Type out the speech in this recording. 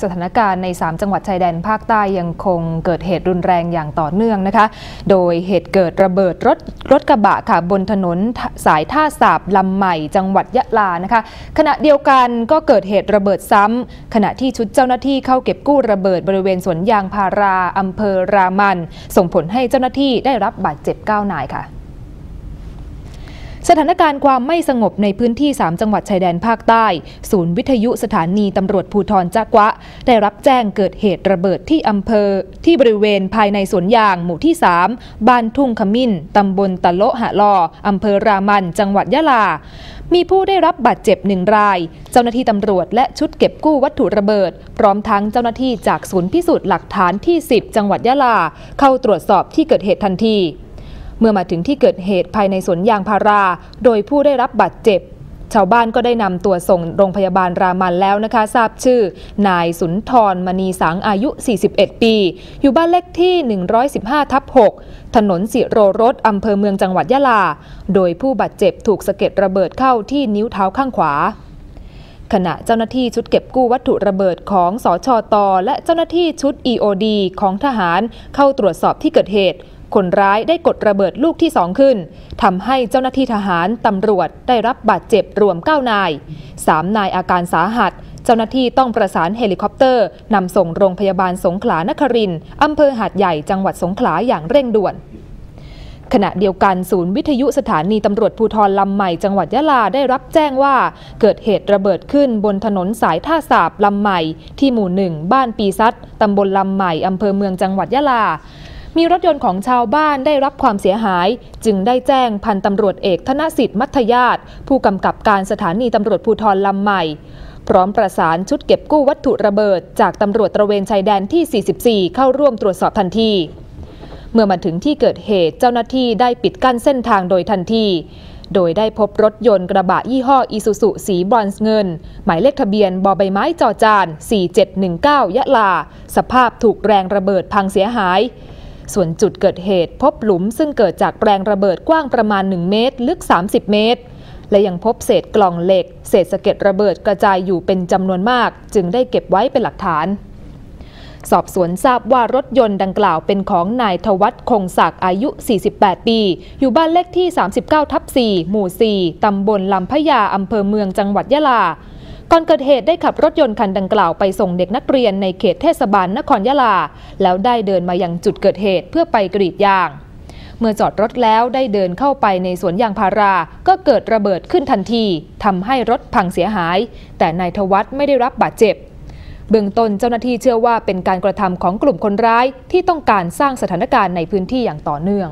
สถานการณ์ใน 3 จังหวัดชายแดนภาคใต้ยังคงเกิดเหตุรุนแรงอย่างต่อเนื่องนะคะ โดยเหตุเกิดระเบิดรถรถกระบะค่ะบนถนนสายท่าสาบลำใหม่จังหวัดยะลานะคะ ขณะเดียวกันก็เกิดเหตุระเบิดซ้ำขณะที่ชุดเจ้าหน้าที่เข้าเก็บกู้ระเบิดบริเวณสวนยางพาราอำเภอรามัน ส่งผลให้เจ้าหน้าที่ได้รับบาดเจ็บ9นายค่ะ สถานการณ์ความไม่สงบในพื้นที่ 3 จังหวัดชายแดนภาคใต้ ศูนย์วิทยุสถานีตำรวจภูทรจักวะ ได้รับแจ้งเกิดเหตุระเบิดที่อำเภอ ที่บริเวณภายในสวนยางหมู่ที่ 3 บ้านทุ่งขมิ้น ตำบลตะโลหะลออำเภอรามัน จังหวัดยะลา มีผู้ได้รับบาดเจ็บหนึ่งราย เจ้าหน้าที่ตำรวจและชุดเก็บกู้วัตถุระเบิด พร้อมทั้งเจ้าหน้าที่จากศูนย์พิสูจน์หลักฐานที่ 10 จังหวัดยะลา เข้าตรวจสอบที่เกิดเหตุทันที เมื่อมาถึงที่เกิดเหตุภายในสวนยางพารา โดยผู้ได้รับบาดเจ็บ ชาวบ้านก็ได้นำตัวส่งโรงพยาบาลรามันแล้วนะคะ ทราบชื่อ นายสุนทรมณีสังอายุ 41 ปี อยู่บ้านเลขที่ 115 ทับ 6 ถนนสิโรรสอำเภอเมืองจังหวัดยะลา โดยผู้บาดเจ็บถูกสะเก็ดระเบิดเข้าที่นิ้วเท้าข้างขวาขณะเจ้าหน้าที่ชุดเก็บกู้วัตถุระเบิดของสอชอตอและเจ้าหน้าที่ชุด EOD ของทหารเข้าตรวจสอบที่เกิดเหตุ คนร้ายได้กดระเบิดลูกที่สองขึ้นทำให้เจ้าหน้าที่ทหารตำรวจได้รับบาดเจ็บรวม 9 นาย 3 นายอาการสาหัส เจ้าหน้าที่ต้องประสานเฮลิคอปเตอร์นำส่งโรงพยาบาลสงขลานครินอำเภอหาดใหญ่จังหวัดสงขลาอย่างเร่งด่วนขณะเดียวกันศูนย์วิทยุสถานีตำรวจภูธรลำใหม่จังหวัดยะลาได้รับแจ้งว่า เกิดเหตุระเบิดขึ้นบนถนนสายท่าสาบลำใหม่ ที่หมู่หนึ่งบ้านปีซัดตำบลลำใหม่อำเภอเมืองจังหวัดยะลา มีรถยนต์ของชาวบ้านได้รับความเสียหาย จึงได้แจ้งพันตำรวจเอกธนสิทธิ์มัธยาตผู้กำกับการสถานีตำรวจภูธรลำใหม่ พร้อมประสานชุดเก็บกู้วัตถุระเบิด จากตำรวจตระเวนชายแดนที่ 44 เข้าร่วมตรวจสอบทันทีเมื่อมาถึงที่เกิดเหตุเจ้าหน้าที่ได้ปิดกั้นเส้นทางโดยทันที โดยได้พบรถยนต์กระบะยี่ห้ออีซูซุสีบรอนซ์เงิน หมายเลขทะเบียนบอใบไม้จอจาน 4719 ยะลา สภาพถูกแรงระเบิดพังเสียหาย ส่วนจุดเกิดเหตุพบหลุมซึ่งเกิดจากแรงระเบิดกว้างประมาณ 1 เมตร ลึก 30 เมตร และยังพบเศษกล่องเหล็ก เศษสะเก็ดระเบิดกระจายอยู่เป็นจำนวนมาก จึงได้เก็บไว้เป็นหลักฐานสอบสวนทราบว่ารถยนต์ดังกล่าวเป็นของนายทวัตคงศักดิ์อายุ 48 ปี อยู่บ้านเลขที่ 39 ทับ 4 หมู่ 4 ตำบลลำพญาอำเภอเมืองจังหวัดยะลา ก่อนเกิดเหตุได้ขับรถยนต์คันดังกล่าวไปส่งเด็กนักเรียนในเขตเทศบาลนครยะลา แล้วได้เดินมายังจุดเกิดเหตุเพื่อไปกรีดยาง เมื่อจอดรถแล้วได้เดินเข้าไปในสวนยางพารา ก็เกิดระเบิดขึ้นทันทีทำให้รถพังเสียหาย แต่นายทวัตไม่ได้รับบาดเจ็บเบื้องต้นเจ้าหน้าที่เชื่อว่าเป็นการกระทำของกลุ่มคนร้ายที่ต้องการสร้างสถานการณ์ในพื้นที่อย่างต่อเนื่อง